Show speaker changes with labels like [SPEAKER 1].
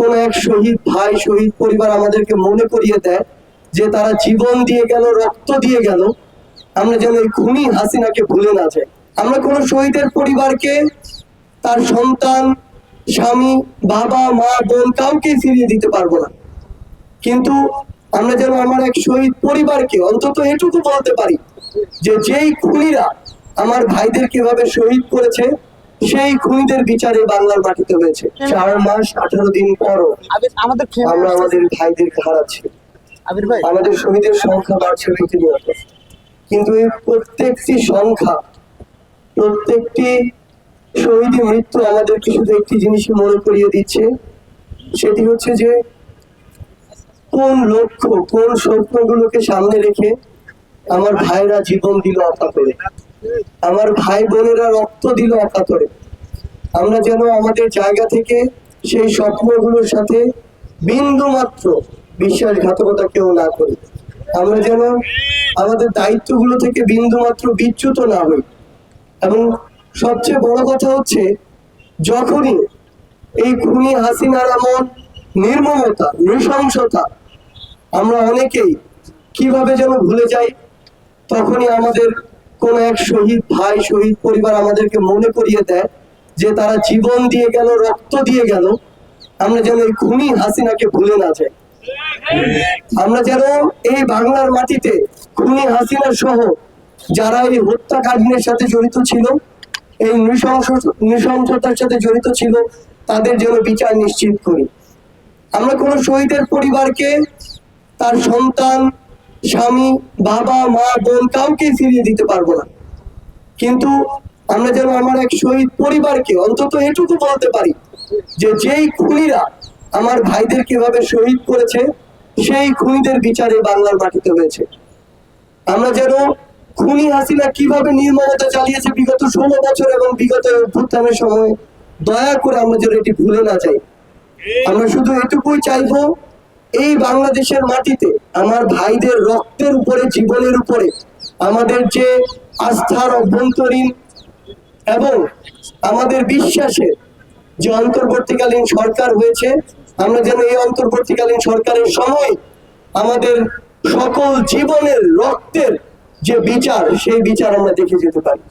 [SPEAKER 1] কোন এক শহীদ ভাই, শহীদ পরিবার আমাদেরকে মনে করিয়ে দেয় যে তারা জীবন দিয়ে গেল, রক্ত দিয়ে গেল। আমরা যেন এই খুনি হাসিনাকে ভুলে না যাই। আমরা কোন শহীদের পরিবারকে, তার সন্তান, স্বামী, বাবা, মা, বোন কাউকে ফিরিয়ে দিতে পারব না। কিন্তু আমরা যেন আমার এক শহীদ পরিবারকে, অন্তত এটুকু বলতে পারি যে যেই খুনিরা আমার ভাইদের কীভাবে শহীদ করেছে সেই খুনিদের বিচারে বাংলার মাটিতে হয়েছে। চার মাস আঠারো দিন পরও
[SPEAKER 2] আমাদের
[SPEAKER 1] আমরা আমাদের ভাইদেরকে হারাচ্ছি। আমাদের শহীদের সংখ্যা বাড়ছে প্রতিনিয়ত কিন্তু এই প্রত্যেকটি সংখ্যা প্রত্যেকটি শহীদের মৃত্যু আমাদেরকে শুধু একটি জিনিসই মনে করিয়ে দিচ্ছে। সেটি হচ্ছে যে কোন লক্ষ্য কোন স্বপ্নগুলোকে সামনে রেখে আমার ভাইরা জীবন দিল অকাতরে আমার ভাই বোনেরা রক্ত দিল অকাতরে। আমরা যেন আমাদের জায়গা থেকে সেই স্বপ্নগুলোর সাথে বিন্দু মাত্র বিশ্বাসঘাতকতা কেউ না করি। আমরা যেন আমাদের দায়িত্বগুলো থেকে বিন্দু মাত্র বিচ্যুত না হই। এবং সবচেয়ে বড় কথা হচ্ছে, যখনই এই খুনি হাসিনার এমন নির্মমতা, নৃশংসতা আমরা অনেকেই কীভাবে যেন ভুলে যাই, তখনই আমাদের কোন এক শহীদ ভাই, শহীদ পরিবার আমাদেরকে মনে করিয়ে দেয় যে তারা জীবন দিয়ে গেল, রক্ত দিয়ে গেল। আমরা যেন এই খুনি হাসিনাকে ভুলে না যাই। আমরা যেন এই বাংলার মাটিতে খুনি হাসিনা সহ যারা এই হত্যাকাণ্ডের সাথে জড়িত ছিল, এই নৃশংস, নৃশংসতার সাথে জড়িত ছিল, তাদের যেন বিচার নিশ্চিত করি। আমরা কোনো শহীদের পরিবারকে তার সন্তান স্বামী, বাবা, মা, বোন কাউকে ফিরিয়ে দিতে পারব না। কিন্তু আমরা যেন আমার এক শহীদ পরিবারকে অন্তত এটুকু বলতে পারি যে যেই খুনিরা আমার ভাইদের কীভাবে শহীদ করেছে, সেই খুনিদের বিচারে বাংলার মাটিতে হয়েছে। আমরা যেন খুনি হাসিনা কীভাবে নির্মমতা চালিয়েছে বিগত ষোলো বছর এবং বিগত অভ্যুত্থানের সময়, দয়া করে আমরা যেন এটি ভুলে না যাই। আমরা শুধু এটুকুই চাইব এই বাংলাদেশের মাটিতে আমার ভাইদের রক্তের উপরে, জীবনের উপরে আমাদের যে আস্থার অভ্যন্তরীণ এবং আমাদের বিশ্বাসের যে অন্তর্বর্তীকালীন সরকার হয়েছে, আমরা যেন এই অন্তর্বর্তীকালীন সরকারের সময় আমাদের সকল জীবনের রক্তের যে বিচার, সেই বিচার আমরা দেখে যেতে পারি।